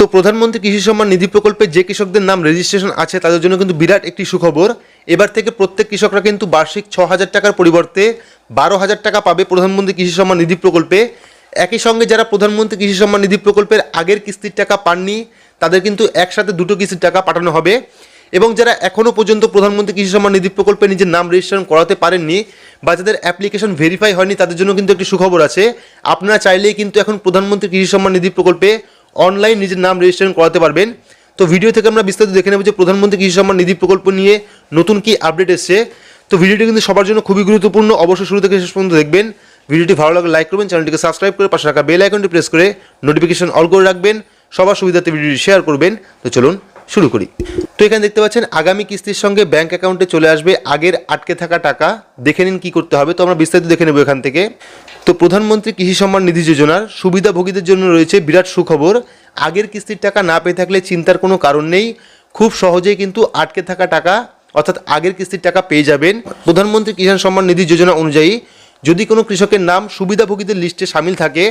তো প্রধানমন্ত্রী কৃষি সম্মান নিধি প্রকল্পে যে কৃষকদের নাম রেজিস্ট্রেশন আছে, তাদের জন্য কিন্তু বিরাট একটি সুখবর। এবার থেকে প্রত্যেক কৃষকরা কিন্তু বার্ষিক ছ হাজার টাকার পরিবর্তে বারো হাজার টাকা পাবে প্রধানমন্ত্রী কৃষি সম্মান নিধি প্রকল্পে। একই সঙ্গে যারা প্রধানমন্ত্রী কৃষি সম্মান নিধি প্রকল্পের আগের কিস্তির টাকা পাননি, তাদের কিন্তু একসাথে দুটো কিস্তির টাকা পাঠানো হবে। এবং যারা এখনও পর্যন্ত প্রধানমন্ত্রী কৃষি সম্মান নিধি প্রকল্পে নিজের নাম রেজিস্ট্রেশন করাতে পারেননি বা যাদের অ্যাপ্লিকেশন ভেরিফাই হয়নি, তাদের জন্য কিন্তু একটি সুখবর আছে। আপনারা চাইলেই কিন্তু এখন প্রধানমন্ত্রী কৃষি সম্মান নিধি প্রকল্পে অনলাইন নিজের নাম রেজিস্ট্রেশন করাতে পারবেন। তো ভিডিও থেকে আমরা বিস্তারিত দেখে নেব যে প্রধানমন্ত্রী কৃষি সম্মান নিধি প্রকল্প নিয়ে নতুন কি আপডেট এসছে। তো ভিডিওটি কিন্তু সবার জন্য খুবই গুরুত্বপূর্ণ। অবশ্যই শুরু থেকে শেষ পর্যন্ত দেখবেন। ভিডিওটি ভালো লাগলে লাইক করবেন চ্যানেলটিকে সাবস্ক্রাইব করে পাশে রাখা বেল আইকনটি প্রেস করে নোটিফিকেশন অল করে রাখবেন। সবার সুবিধাতে ভিডিওটি শেয়ার করবেন। তো চলুন শুরু করি। তো এখানে দেখতে পাচ্ছেন, আগামী কিস্তির সঙ্গে ব্যাংক অ্যাকাউন্টে চলে আসবে, আগের আটকে থাকা টাকা। দেখে নিন কি করতে হবে, তো আমরা বিস্তারিত দেখে নেব এখান থেকে। তো প্রধানমন্ত্রী কৃষি সম্মান নিধি যোজনার সুবিধাভোগীদের জন্য রয়েছে বিরাট সুখবর। আগের কিস্তির টাকা না পেয়ে থাকলে চিন্তার কোনো কারণ নেই। খুব সহজেই কিন্তু আটকে থাকা টাকা, অর্থাৎ আগের কিস্তির টাকা পেয়ে যাবেন। প্রধানমন্ত্রী কিষাণ সম্মান নিধি যোজনা অনুযায়ী যদি কোনো কৃষকের নাম সুবিধাভোগীদের লিস্টে সামিল থাকে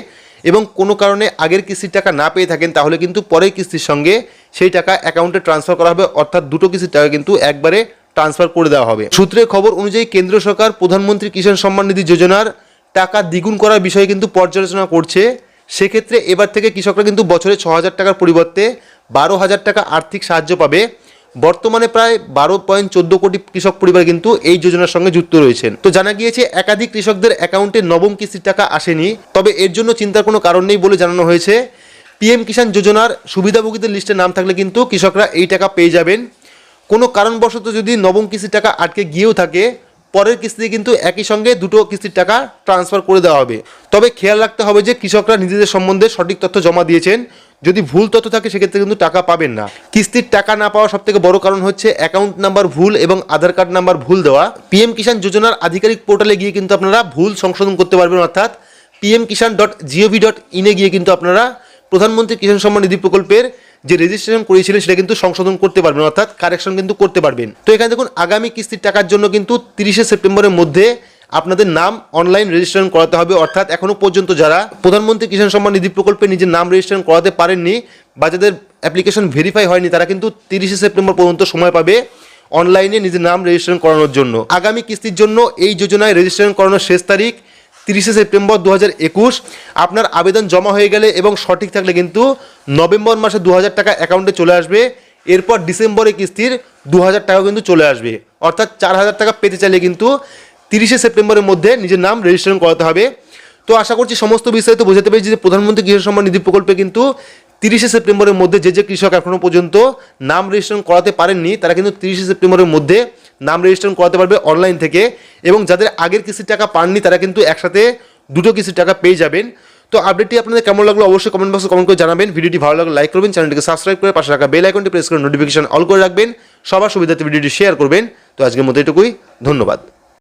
এবং কোনো কারণে আগের কিস্তির টাকা না পেয়ে থাকেন, তাহলে কিন্তু পরের কিস্তির সঙ্গে সেই টাকা অ্যাকাউন্টে ট্রান্সফার করা হবে, অর্থাৎ দুটো কিস্তির টাকা কিন্তু একবারে ট্রান্সফার করে দেওয়া হবে। সূত্রের খবর অনুযায়ী কেন্দ্র সরকার প্রধানমন্ত্রী কিষাণ সম্মান নিধি যোজনার টাকা দ্বিগুণ করার বিষয়ে কিন্তু পর্যালোচনা করছে। সেক্ষেত্রে এবার থেকে কৃষকরা কিন্তু বছরে ছ হাজার টাকার পরিবর্তে বারো হাজার টাকা আর্থিক সাহায্য পাবে। বর্তমানে প্রায় বারো পয়েন্ট চোদ্দ কোটি কৃষক পরিবার কিন্তু এই যোজনার সঙ্গে যুক্ত রয়েছেন। তো জানা গিয়েছে, একাধিক কৃষকদের অ্যাকাউন্টে নবম কিস্তির টাকা আসেনি। তবে এর জন্য চিন্তার কোনো কারণ নেই বলে জানানো হয়েছে। পিএম কিষাণ যোজনার সুবিধাভোগীদের লিস্টে নাম থাকলে কিন্তু কৃষকরা এই টাকা পেয়ে যাবেন। কোনো কারণবশত যদি নবম কিস্তির টাকা আটকে গিয়েও থাকে, পরের কিস্তিতে কিন্তু একই সঙ্গে দুটো কিস্তির টাকা ট্রান্সফার করে দেওয়া হবে। তবে খেয়াল রাখতে হবে যে কৃষকরা নিজেদের সম্বন্ধে সঠিক তথ্য জমা দিয়েছেন। যদি ভুল তথ্য থাকে, সেক্ষেত্রে কিন্তু টাকা পাবেন না। কিস্তির টাকা না পাওয়া সব থেকে বড় কারণ হচ্ছে অ্যাকাউন্ট নাম্বার ভুল এবং আধার কার্ড নাম্বার ভুল দেওয়া। পিএম কিষাণ যোজনার আধিকারিক পোর্টালে গিয়ে কিন্তু আপনারা ভুল সংশোধন করতে পারবেন, অর্থাৎ PM Kisan dot gov dot ইনে গিয়ে কিন্তু আপনারা প্রধানমন্ত্রী কিষাণ সম্মান নিধি প্রকল্পের যে রেজিস্ট্রেশন করিয়েছিলেন সেটা কিন্তু সংশোধন করতে পারবেন, অর্থাৎ কারেকশন কিন্তু করতে পারবেন। তো এখানে দেখুন, আগামী কিস্তির টাকার জন্য কিন্তু তিরিশে সেপ্টেম্বরের মধ্যে আপনাদের নাম অনলাইন রেজিস্ট্রেশন করাতে হবে। অর্থাৎ এখনও পর্যন্ত যারা প্রধানমন্ত্রী কিষাণ সম্মান নিধি প্রকল্পে নিজের নাম রেজিস্ট্রেশন করাতে পারেননি বা যাদের অ্যাপ্লিকেশন ভেরিফাই হয়নি, তারা কিন্তু তিরিশে সেপ্টেম্বর পর্যন্ত সময় পাবে অনলাইনে নিজের নাম রেজিস্ট্রেশন করানোর জন্য। আগামী কিস্তির জন্য এই যোজনায় রেজিস্ট্রেশন করানোর শেষ তারিখ তিরিশে সেপ্টেম্বর দু হাজার একুশ। আপনার আবেদন জমা হয়ে গেলে এবং সঠিক থাকলে কিন্তু নভেম্বর মাসে দু হাজার টাকা অ্যাকাউন্টে চলে আসবে। এরপর ডিসেম্বরে কিস্তির দু হাজার টাকা কিন্তু চলে আসবে। অর্থাৎ চার হাজার টাকা পেতে চাইলে কিন্তু তিরিশে সেপ্টেম্বরের মধ্যে নিজের নাম রেজিস্ট্রেশন করাতে হবে। তো আশা করছি সমস্ত বিস্তারিত বোঝাতে পেরেছি যে প্রধানমন্ত্রী কৃষক সম্মান নিধি প্রকল্পে কিন্তু তিরিশে সেপ্টেম্বরের মধ্যে যে যে কৃষক এখনও পর্যন্ত নাম রেজিস্ট্রেশন করাতে পারেননি, তারা কিন্তু তিরিশে সেপ্টেম্বরের মধ্যে নাম রেজিস্ট্রেশন করাতে পারবে অনলাইন থেকে এবং যাদের আগের কিস্তির টাকা পাননি, তারা কিন্তু একসাথে দুটো কিস্তির টাকা পেয়ে যাবেন। তো আপডেটটি আপনাদের কেমন লাগল অবশ্যই কমেন্ট বক্সে কমেন্ট করে জানাবেন। ভিডিওটি ভালো লাগলে লাইক করবেন, চ্যানেলটিকে সাবস্ক্রাইব করে পাশে রাখা বেল আইকনটি প্রেস করে নোটিফিকেশন অল করে রাখবেন। সবার সুবিধাতে ভিডিওটি শেয়ার করবেন। তো আজকের মতো এটুকুই, ধন্যবাদ।